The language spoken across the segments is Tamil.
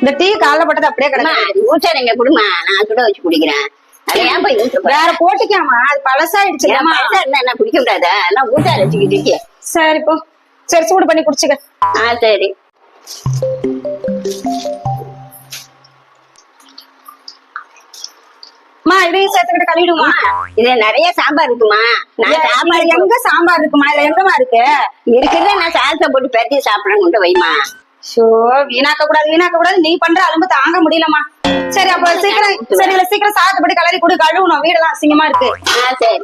இந்த டீ காலைல போட்டது அப்படியே கிடக்கு. ஊத்தாதீங்க குடுமா. நான் சுட வச்சு குடிக்கிறேன். அதை ஏன்? வேற போட்டுக்காமா அது பழசாயிடுச்சு. என்ன? குடிக்க கூடாதா நான் ஊத்தாத வச்சுக்கிட்டு. சரி போ. சரி சூடு பண்ணி குடிச்சுக்க. ஆ சரி. மா இதையும் சேர்த்துக்கிட்டு கழுவிடுமா? இது நிறைய சாம்பார் இருக்குமா? நான் சாம்பார் எங்க சாம்பார் இருக்குமா? இதுல எங்கமா இருக்கு? இருக்கிறத நான் சாதத்தை போட்டு பெரட்டி சாப்பிட கொண்டு வைமா ஷோ வீணாக்க கூடாது வீணாக்க கூடாது நீ பண்ற அலும்பு தாங்க முடியலமா சரி அப்ப சீக்கிரம் சரி இல்ல சீக்கிரம் சாதப்படி கலரி கொடு. கழுவணும். வீடெல்லாம் அசிங்கமா இருக்கு. சரி.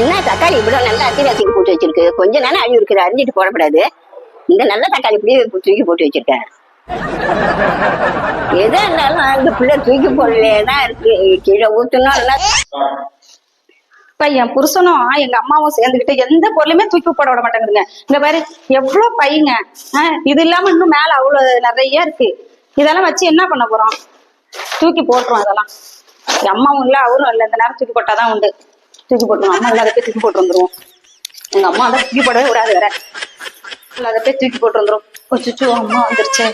என்ன தக்காளி இவ்வளவு நல்லா அத்தி ரசிக்கு போட்டு வச்சிருக்கு? கொஞ்ச நேரம் அழி இருக்குது அரிஞ்சிட்டு போடக்கூடாது இந்த நல்ல தக்காளி இப்படியே தூக்கி போட்டு வச்சிருக்கேன். எதா இருந்தாலும் அந்த பிள்ளை தூக்கி போடலே தான் இருக்கு. கீழே இல்லைன்னா இப்ப என் புருஷனும் எங்க அம்மாவும் சேர்ந்துகிட்டு எந்த பொருளையுமே தூக்கி போட விட மாட்டேங்குதுங்க. இந்த பாரு எவ்வளவு பையங்க இது இல்லாம இன்னும் மேல அவ்வளவு நிறைய இருக்கு. இதெல்லாம் வச்சு என்ன பண்ண போறோம்? தூக்கி போட்டுரும் அதெல்லாம் அம்மாவும் இல்ல அவரும் இல்ல. இந்த நேரம் தூக்கி போட்டாதான் உண்டு. தூக்கி போட்டுருவோம். அம்மா போய் தூக்கி போட்டு வந்துருவோம். எங்க அம்மா தான் தூக்கி போடவே விடாது வேற. போய் தூக்கி போட்டு வந்துரும். கொச்சுச்சு அம்மா வந்துருச்சு.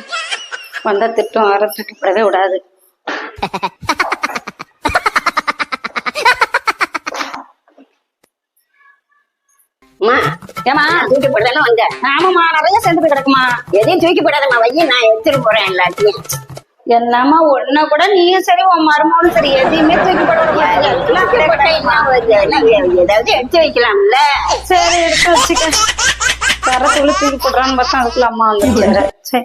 வந்தா திட்டம் வேற தூக்கி போடவே விடாது அம்மா ஏமா தூக்கி போடணும் வந்தேன் ஆமாமா நிறைய சேர்ந்துட்டு கிடக்குமா எதையும் தூக்கி போடாதம்மா வைய நான் எடுத்துட்டு போறேன் எல்லாத்தையும். என்னம்மா ஒன்ன கூட நீயும் சரி உன் மருமகளும் சரி எதையுமே தூக்கி போட என்ன ஏதாவது எடுத்து வைக்கலாம்ல. சரி எடுத்து வச்சுக்க. தரத்துக்குள்ள தூக்கி போடுறான்னு பார்த்தா அதுக்குள்ள அம்மா வந்து சரி.